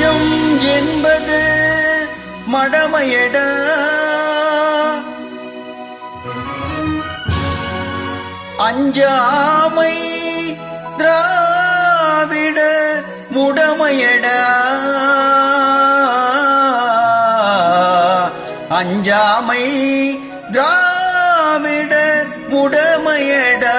என்பது மடமையடா. அஞ்சாமை திராவிட முடமையடா. அஞ்சாமை திராவிட முடமையடா.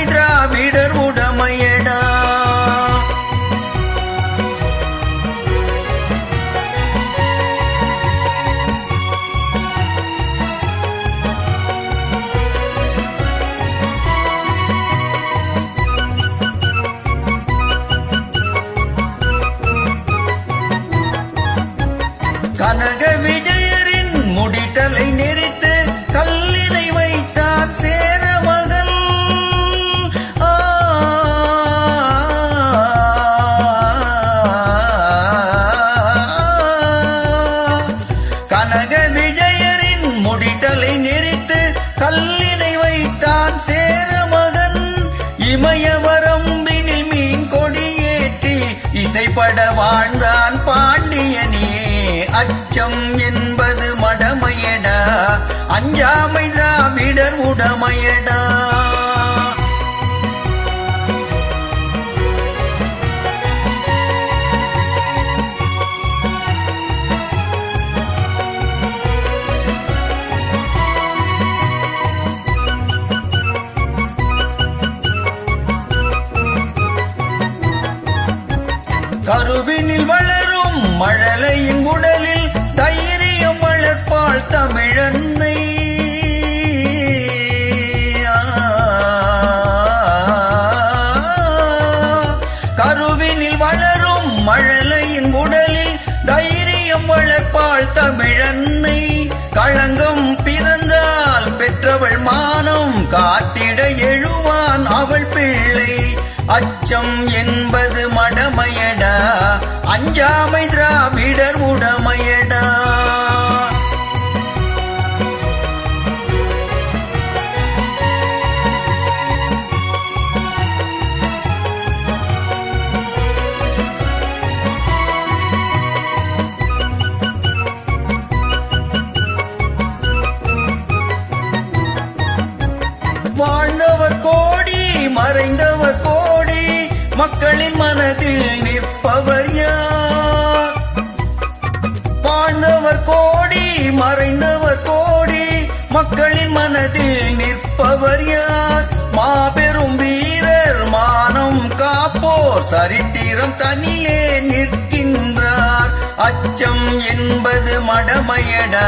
எரித்து கல்லினை வைத்தார் சேர மகன். கனக விஜயரின் முடித்தலை நெறித்து கல்லினை வைத்தான் சேர மகன். இமயவரம்பினில் மீன் கொடியேற்றி இசைப்பட வாழ்ந்தான் பாண்டியனே. அச்சம் என்பது மடமைய. அஞ்சாமை திராவிடர் உடமையடா. கருவினில் வளரும் மழலையின் உடலில் வாழ் தமிழன்னை. கருவினில் வளரும் மழலையின் உடலில் தைரியம் வளர்ப்பாள் தமிழன்னை. களங்கம் பிறந்தால் பெற்றவள் மானம் காத்திட எழுவான் அவள் பிள்ளை. அச்சம் என்பது மடமையடா. அஞ்சாமை திராவிடர் உடமையடா. வாழ்ந்தவர் கோடி மறைந்தவர் கோடி மக்களின் மனதில் நிற்பவர் யார்? வாழ்ந்தவர் கோடி மறைந்தவர் கோடி மக்களின் மனதில் நிற்பவர் யார்? மாபெரும் வீரர் மானம் காப்போர் சரித்திரம் தனியே நிற்கின்றார். அச்சம் என்பது மடமையடா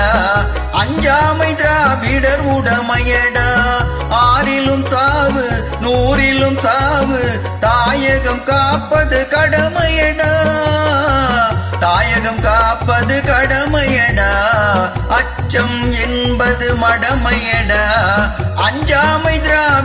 அஞ்சாமை திரா நூறிலும் சாவு தாயகம் காப்பது கடமையடா தாயகம் காப்பது கடமையடா அச்சம் என்பது மடமையடா அஞ்சாமை திராவிடர்